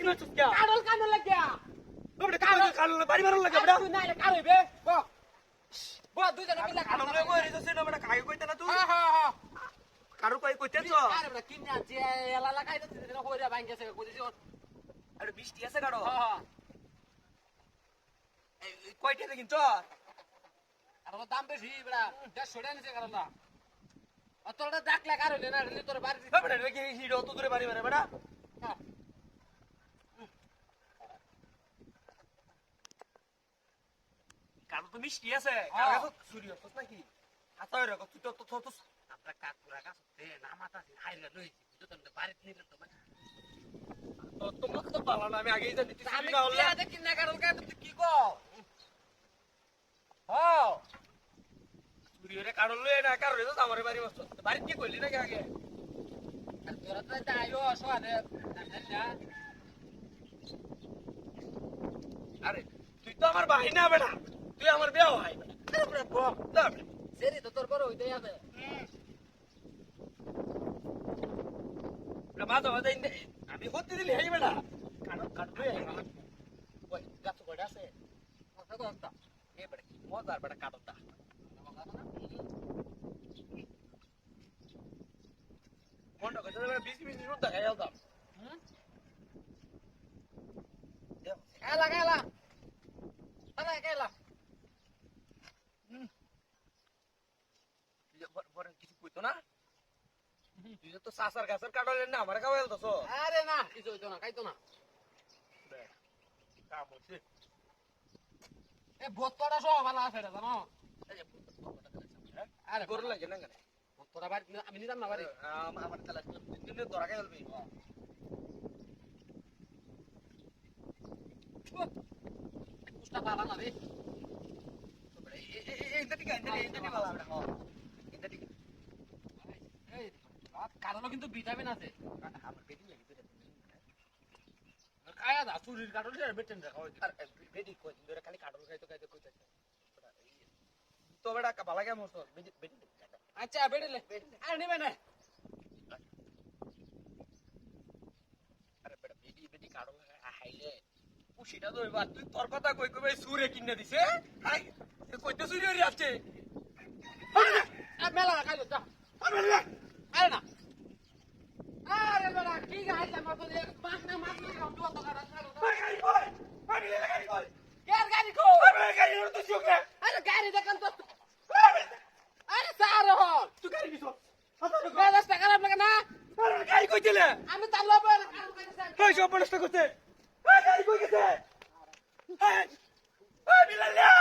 কিনা চুকা কাড়ল কানো লাগিয়া। ওবড়ে কাড়ল কাড়ল বাড়ি মারল লাগিয়া বড়া না রে কারে বে ব। ব দুজনে মিলা কাড়ল রে কই রে সে বড়া কাই কইতা না তুই? হ্যাঁ হ্যাঁ কারও কই কইতেছ আরে বড়া কিনা যে এলা লাগাই তো দিন কইরা বাইন গেছে কইতেছ আরে বৃষ্টি আছে দাম বেশি বড়া 150 না তোর বাড়ি রে কি বাড়ি বাড়ি কারও তো মিষ্টি আছে চুরি হচ্ছিস নাকি হয়ে রাখো তুই তো তো তো আমরা কাকুরা কাছে না মাথা হাইলে লইছি বুঝতো না বাড়িতে নিলে তো তোমাকে তো পালা না আমি আগেই জানি আমি কি দেখি না কারণ কি কও হ্যাঁ চুরি হলে কারও লই না কারও রেজো আমার বাড়ি বসছ বাড়ি কি কইলি নাকি আগে? আর তোরা তো যাইও সোয়াদে আরে তুই তো আমার ভাই না বেটা। তুই আমার বিয়া ভাই বল না সেরি তো তোর বড় হইতে যাবে। মাঝে আমি হতে দিলি হেই বেটা কারও কারও লই আই ওই গাছ কয়টা আছে? কথা কথা এ বেটা কি মজার বেটা কাটটা মনটা কইতে বেটা এলা এলা এলা এলা কিছু কইতো না? তুই তো সাসার গাছের কাটলে না আমার আলতাছ আরে না কিছু হইতো না খাইতো না। কাম এ ভোত্তরা সব ভালো আছে রে জানো? আরে গরু লাগে না কেন ভোত্তরা বাড়ি আমি নিতাম না বাড়ি। আমার তালা দিনে ধরা খাই ফেলবি। কুষ্টা পালা না রে এইটা ঠিক আছে এইটা ঠিক ভালো আমরা এটা ঠিক এই কারণও কিন্তু ভিটামিন আছে আমার পেটি লাগে তো খায়া দা চুরির কারণে বেটেন রাখা হইছে আর পেটি কই ধরে খালি কাটল খাইতো খাইতো কইতাছে তো বেটা ভালো মরছ পেটি পেটি আচ্ছা বেটেলে আরে, নিবে না আরে বেটা পেটি পেটি কাটল হাইলে পুষিটা তো এবার তুই তোর কথা কই কই সুরে কিনে দিছে হাই কইতে সুরি হরি আছে মেলা খাইলো যা আরে না আরে বেটা কি গাইছে আমার তো মাছ না মাছ না তো তো কাটা কের গাড়ি কো আরে গাড়ি দেখান তো আরে স্যার হল রাস্তা খারাপ লাগে না আমি তার লোভে কারণ কইছে করতে গাড়ি কই গেছে এই বিলালিয়া